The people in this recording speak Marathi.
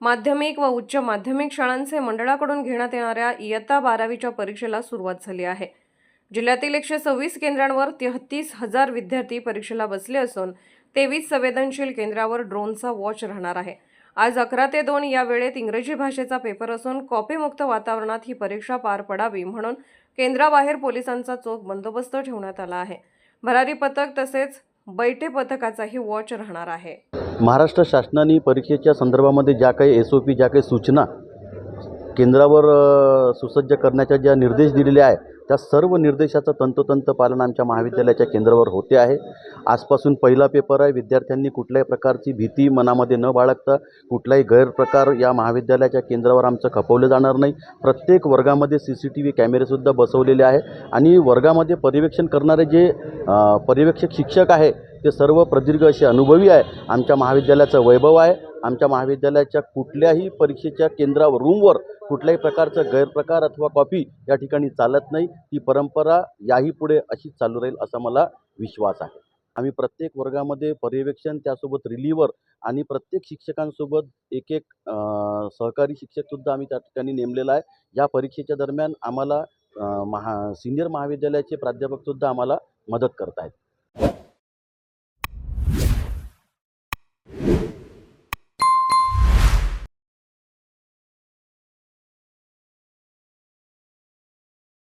माध्यमिक व उच्च माध्यमिक शाळांचे मंडळाकडून घेण्यात येणाऱ्या इयत्ता बारावीच्या परीक्षेला सुरुवात झाली आहे. जिल्ह्यातील एकशे सव्वीस केंद्रांवर तेहतीस हजार विद्यार्थी परीक्षेला बसले असून तेवीस संवेदनशील केंद्रावर ड्रोनचा वॉच राहणार आहे. आज अकरा ते दोन या वेळेत इंग्रजी भाषेचा पेपर असून कॉपीमुक्त वातावरणात ही परीक्षा पार पडावी म्हणून केंद्राबाहेर पोलिसांचा चोख बंदोबस्त ठेवण्यात आला आहे. भरारी पथक तसेच बैठे पथकाचाही वॉच राहणार आहे. महाराष्ट्र शासनाने परीक्षेच्या संदर्भामध्ये ज्या काही एस ओ पी ज्या काही सूचना केंद्रावर सुसज्ज करण्याच्या ज्या निर्देश दिलेले आहे त्या सर्व निर्देशाचं तंतोतंत पालन आमच्या महाविद्यालयाच्या केंद्रावर होते आहे. आजपासून पहिला पेपर आहे विद्यार्थ्यांनी कुठल्याही प्रकारची भीती मनामध्ये न बाळगता कुठलाही गैरप्रकार या महाविद्यालयाच्या केंद्रावर आमचं खपवलं जाणार नाही. प्रत्येक वर्गामध्ये सी सी टी व्ही कॅमेरेसुद्धा बसवलेले आहे. आणि वर्गामध्ये पर्यवेक्षण करणारे जे पर्यवेक्षक शिक्षक आहे ते सर्व प्रदीर्घ असे अनुभवी आहे. आमच्या महाविद्यालयाचं वैभव आहे. आमच्या महाविद्यालयाच्या कुठल्याही परीक्षेच्या केंद्रावर रूमवर कुठल्याही प्रकारचं गैरप्रकार अथवा कॉपी या ठिकाणी चालत नाही. ती परंपरा याही पुढे अशीच चालू राहील असा मला विश्वास आहे. आम्ही प्रत्येक वर्गामध्ये पर्यवेक्षण त्यासोबत रिलीवर आणि प्रत्येक शिक्षकांसोबत एक एक सहकारी शिक्षकसुद्धा आम्ही त्या ठिकाणी नेमलेला आहे. या परीक्षेच्या दरम्यान आम्हाला महा सिनियर महाविद्यालयाचे प्राध्यापकसुद्धा आम्हाला मदत करत आहेत